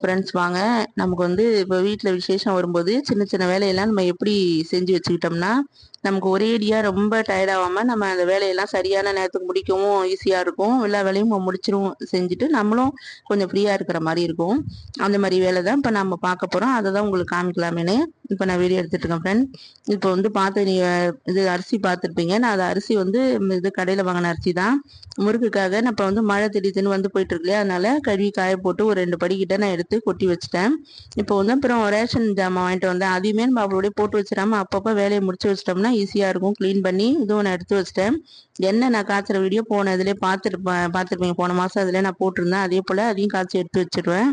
Friends வாங்க. நமக்கு வந்து இப்போ வீட்டில் விசேஷம் வரும்போது சின்ன சின்ன வேலையெல்லாம் நம்ம எப்படி செஞ்சு வச்சுக்கிட்டோம்னா நமக்கு ஒரேடியாக ரொம்ப டயர்டாகாமல் நம்ம அந்த வேலையெல்லாம் சரியான நேரத்துக்கு முடிக்கவும் ஈஸியாக இருக்கும். எல்லா வேலையும் முடிச்சிருவோம் செஞ்சுட்டு நம்மளும் கொஞ்சம் ஃப்ரீயாக இருக்கிற மாதிரி இருக்கும். அந்த மாதிரி வேலை தான் இப்போ நம்ம பார்க்க போகிறோம் அதை தான் உங்களுக்கு காமிக்கலாமேனு இப்போ நான் வீடியோ எடுத்துட்டு இருக்கேன் ஃப்ரெண்ட் இப்போ வந்து பார்த்து நீங்கள் இது அரிசி பார்த்துருப்பீங்க. நான் அது அரிசி வந்து இது கடையில் வாங்கின அரிசி தான். முறுக்குக்காக நான் இப்போ வந்து மழை திடீர்னு வந்து போயிட்டு இருக்கு அதனால கழுவி காய போட்டு ஒரு ரெண்டு படிக்கிட்ட நான் எடுத்து கொட்டி வச்சுட்டேன். இப்போ வந்து அப்புறம் ரேஷன் ஜாமான் வாங்கிட்டு வந்தேன். அதையுமே நம்ம அவளோடய போட்டு வச்சிடாம அப்பப்போ வேலையை முடிச்சு வச்சிட்டோம்னா ஈஸியாக இருக்கும். க்ளீன் பண்ணி இதுவும் நான் எடுத்து வச்சிட்டேன். எண்ணெய் நான் காய்ச்சுற வீடியோ போன இதிலே பார்த்துருப்பேன். பார்த்துருப்பீங்க போன மாதம் அதில் நான் போட்டிருந்தேன். அதே போல் அதையும் காய்ச்சி எடுத்து வச்சிருவேன்.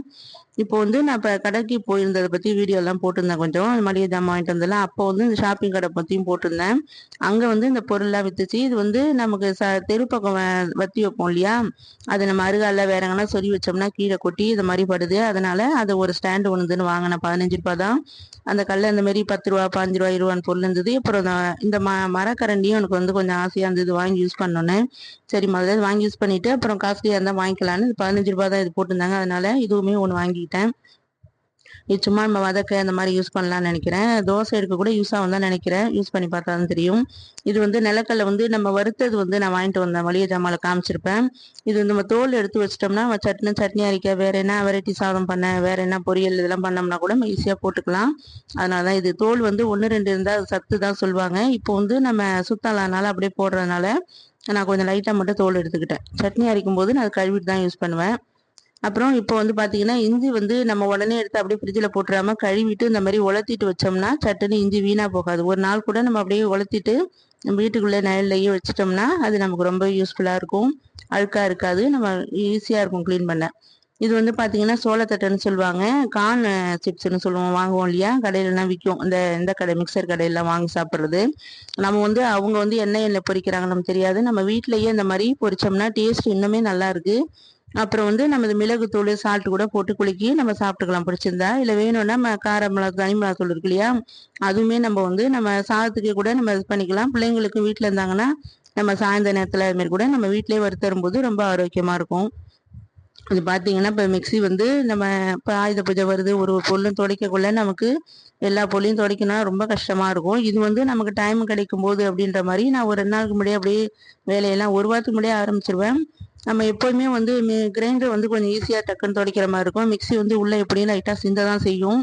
இப்போ வந்து நான் இப்போ கடைக்கு போயிருந்ததை பற்றி வீடியோலாம் போட்டிருந்தேன் கொஞ்சம். மளிகை ஜாமான் வாங்கிட்டு வந்ததில்ல அப்போ வந்து இந்த ஷாப்பிங் கடை பற்றியும் போட்டிருந்தேன். அங்கே வந்து இந்த பொருள்லாம் வித்துச்சு. இது வந்து நமக்கு ச தெரு பக்கம் வத்தி வைப்போம் இல்லையா? அது நம்ம அருகால வேற எங்கன்னா சொல்லி வச்சோம்னா கீழே கொட்டி இது மாதிரி படுது. அதனால அது ஒரு ஸ்டாண்டு ஒன்றுதுன்னு வாங்கினேன். பதினஞ்சு ரூபா தான். அந்த கல்ல இந்த மாதிரி பத்து ரூபா பாஞ்சு ரூபா இருபது பொருள் இருந்தது. அப்புறம் இந்த ம மரக்கரண்டியும் எனக்கு வந்து கொஞ்சம் ஆசையாக இருந்தது. வாங்கி யூஸ் பண்ணோன்னே. சரி முதல்ல வாங்கி யூஸ் பண்ணிட்டு அப்புறம் காஸ்ட்லியாக இருந்தால் வாங்கிக்கலான்னு பதினஞ்சு ரூபா தான் இது போட்டிருந்தாங்க. அதனால இதுவுமே ஒன்று வாங்கி வாங்கிட்டேன். இது சும்மா நம்ம வதக்க அந்த மாதிரி யூஸ் பண்ணலாம்னு நினைக்கிறேன். தோசை எடுக்க கூட யூஸ் ஆகும் தான் நினைக்கிறேன். யூஸ் பண்ணி பார்த்தா தான் தெரியும். இது வந்து நிலக்கல்ல வந்து நம்ம வறுத்தது வந்து நான் வாங்கிட்டு வந்தேன் மளிகை ஜாமாவில் காமிச்சிருப்பேன். இது வந்து நம்ம தோல் எடுத்து வச்சிட்டோம்னா சட்னி சட்னி அரைக்க வேற என்ன வெரைட்டி சாதம் பண்ண வேற என்ன பொரியல் இதெல்லாம் பண்ணோம்னா கூட நம்ம ஈஸியாக போட்டுக்கலாம். அதனால தான் இது தோல் வந்து ஒன்று ரெண்டு இருந்தால் சத்து தான் சொல்லுவாங்க. இப்போ வந்து நம்ம சுத்தலானால அப்படியே போடுறதுனால நான் கொஞ்சம் லைட்டாக மட்டும் தோல் எடுத்துக்கிட்டேன். சட்னி அரைக்கும் போது நான் கழுவிட்டு தான் யூஸ் பண்ணுவேன். அப்புறம் இப்போ வந்து பார்த்தீங்கன்னா இஞ்சி வந்து நம்ம உடனே எடுத்து அப்படியே ஃப்ரிட்ஜில் போட்டுறாமல் கழுவிட்டு இந்த மாதிரி உலர்த்திட்டு வச்சோம்னா சட்டுன்னு இஞ்சி வீணாக போகாது. ஒரு நாள் கூட நம்ம அப்படியே உலர்த்திட்டு நம்ம வீட்டுக்குள்ளே நிழல்லையே வச்சிட்டோம்னா அது நமக்கு ரொம்ப யூஸ்ஃபுல்லாக இருக்கும். அழுக்காக இருக்காது. நம்ம ஈஸியாக இருக்கும் க்ளீன் பண்ண. இது வந்து பார்த்தீங்கன்னா சோளத்தட்டைன்னு சொல்லுவாங்க. கான் சிப்ஸ்னு சொல்லுவோம் வாங்குவோம் இல்லையா? கடையிலலாம் விற்கும் இந்த இந்த கடை மிக்சர் கடையிலாம் வாங்கி சாப்பிட்றது. நம்ம வந்து அவங்க வந்து எண்ணெய் எண்ணெய் பொறிக்கிறாங்க நமக்கு தெரியாது. நம்ம வீட்டிலேயே இந்த மாதிரி பொரிச்சோம்னா டேஸ்ட் இன்னுமே நல்லா இருக்குது அப்புறம் வந்து நம்ம மிளகு தூள் சால்ட் கூட போட்டு குலுக்கி நம்ம சாப்பிட்டுக்கலாம். பிடிச்சிருந்தா? இல்லை வேணும்னா நம்ம கார மிளகு தனி மிளகாத்தூள் இருக்கு இல்லையா? அதுவுமே நம்ம வந்து நம்ம சாதத்துக்கு கூட நம்ம இது பண்ணிக்கலாம். பிள்ளைங்களுக்கு வீட்டில் இருந்தாங்கன்னா நம்ம சாயந்தர நேரத்தில் அதுமாரி கூட நம்ம வீட்டிலேயே வறுத்தரும்போது ரொம்ப ஆரோக்கியமாக இருக்கும். இது பார்த்தீங்கன்னா இப்போ மிக்சி வந்து நம்ம இப்போ ஆயுத பூஜை வருது ஒரு பொருளும் துடைக்கக்குள்ள நமக்கு எல்லா பொருளையும் துடைக்கணும் ரொம்ப கஷ்டமாக இருக்கும். இது வந்து நமக்கு டைம் கிடைக்கும் போது அப்படின்ற மாதிரி நான் ஒரு ரெண்டு நாளுக்கு முன்னாடியே அப்படியே வேலையெல்லாம் ஒரு வாரத்துக்கு முன்னாடியே ஆரம்பிச்சிருவேன். நம்ம எப்போவுமே வந்து கிரைண்டர் வந்து கொஞ்சம் ஈஸியாக டக்குன்னு துடைக்கிற மாதிரி இருக்கும். மிக்சி வந்து உள்ளே எப்படியும் லைட்டாக சிந்த தான் செய்யும்.